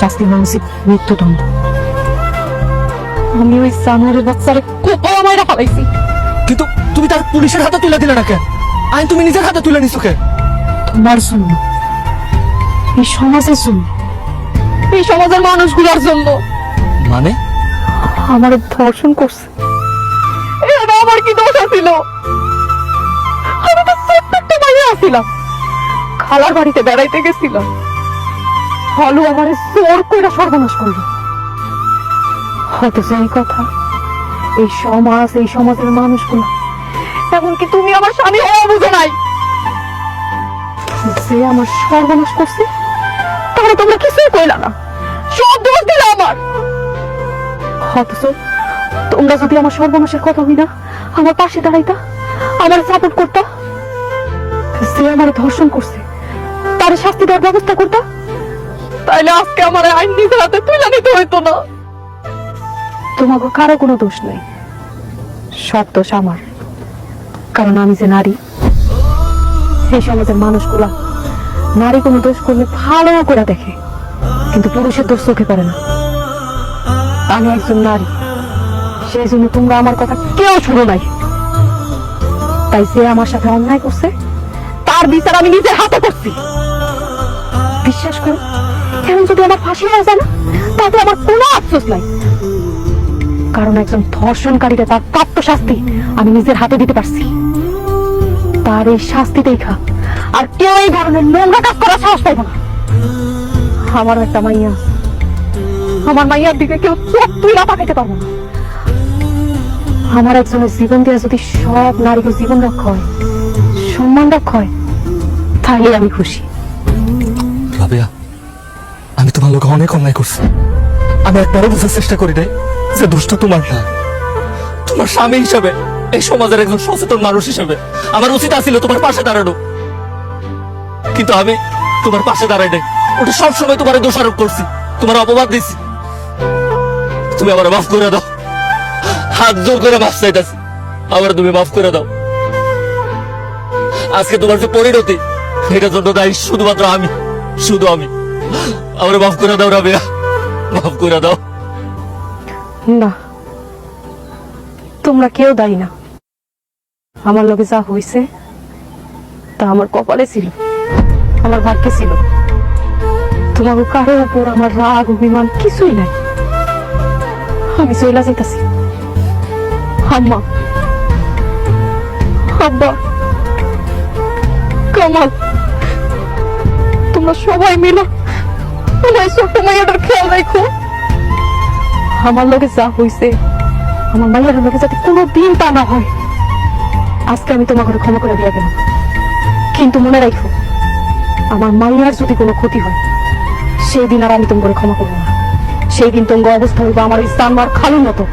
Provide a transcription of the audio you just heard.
শাস্তি হওয়া উচিত মৃত্যুদণ্ড। আমি ওই জানোয়ারের বাচ্চারে কোপাও মাইরা ফেলাইছি কিন্তু তুমি তার পুলিশের হাতে তুলে দিলে না কেন? আইন তুমি নিজের হাতে তুলে নিছো কেন? তোমার জন্য এই সমাজের জন্য এই সমাজের মানুষগুলোর জন্য। মানে? আমার ধর্ষণ করছে। এটা আমার কি দোষ ছিল আমি তো ছোট্ট একটা মাইয়া ছিলাম খালার বাড়িতে বেড়াইতে গেছিলাম। হলু আমারে জোর করে সর্বনাশ করল। অথচ এই কথা, এই সমাজ, এই সমাজের মানুষগুলো, এমনকি তুমি আমার স্বামী হওয়া বুঝো নাই। যে আমার সর্বনাশ করছে, তাহলে তোমরা কিছুই কইলা না। সব দোষ দিলে আমার। অথচ তোমরা যদি আমার সর্বনাশের কথা হই না আমার পাশে দাঁড়াইতা, আমার সাপোর্ট করতা সে আমার ধর্ষণ করছে, তার শাস্তি দেওয়ার ব্যবস্থা করতা তাইলে আজকে আমার আইন নিজের হাতে তুলে নিতে হইতো না। তোমাকে কারও কোনো দোষ নেই। সব দোষ আমার। কারণ আমি যে নারী, সেই সমাজের মানুষগুলা নারী কোনো দোষ করলে ভালো করে দেখে, কিন্তু পুরুষের দোষ চোখে পড়ে না। আমি একজন নারী, সেই জন্য তোমরা আমার কথা কেউ শুনো নাই। তাই সে আমার সাথে অন্যায় করছে, তার বিচার আমি নিজের হাতে করছি। যদি আমার ফাঁসি হয়ে যায় না তাতে আমার কোনো আফসোস নাই। কারণ একজন ধর্ষণকারীকে তার প্রাপ্ত শাস্তি আমি নিজের হাতে দিতে পারছি। তার এই শাস্তি দেখা আর কেউ এই ধরনের নোংরা কাজ করার সাহস পাইব না। আমারও একটা মাইয়া। আমার মাইয়ার দিকে কেউ চোখ তুইলা তাকাইতে পারব না। আমার একজনের জীবন দিয়ে যদি সব নারীকে জীবন রক্ষা হয়, সম্মান রক্ষা হয় তাহলে আমি খুশি। রাবেয়া আমি তোমার লোক অনেক অন্যায় করছি। আমি একবারও বোঝার চেষ্টা করি নাই যে দোষটা তোমার না। তোমার স্বামী হিসাবে, এই সমাজের একজন সচেতন মানুষ হিসাবে আমার উচিত আছিল তোমার পাশে দাঁড়ানো। কিন্তু আমি তোমার পাশে দাঁড়াই নাই। ওটা সবসময় তোমার দোষারোপ করছি, তোমার অপবাদ দিছি। তুমি আমার মাফ করে দাও। হাত জোর করে মাফ চাইতেছি। আবার তুমি মাফ করে দাও। আজকে তোমার যে পরিণতি, এটার জন্য দায়ী শুধুমাত্র আমি, শুধু আমি। আমার মাফ করে দাও রাবেয়া মাফ করে দাও না। তোমরা কেউ দায়ী না। আমার লোকে যা হয়েছে তা আমার কপালে ছিল। আমার ভাগ্যে ছিল। তোমাকে কারোর উপর আমার রাগ, অভিমান কিছুই নাই। আমি চইলা যাইতাছি। আম্মা। আব্বা। কামাল। তোমরা সবাই মিলে আমার যা আমার যাতে কোনো দিন তা না হয়, আজকে আমি তোমাকে ক্ষমা করে দিয়ে গেলাম। কিন্তু মনে রাখো আমার মাইয়ার যদি কোনো ক্ষতি হয়, সেই দিন আর আমি তোমাকে ক্ষমা করব না। সেই দিন তোমার অবস্থা হইবো আমার ইস্তান আমার খালুর মতো।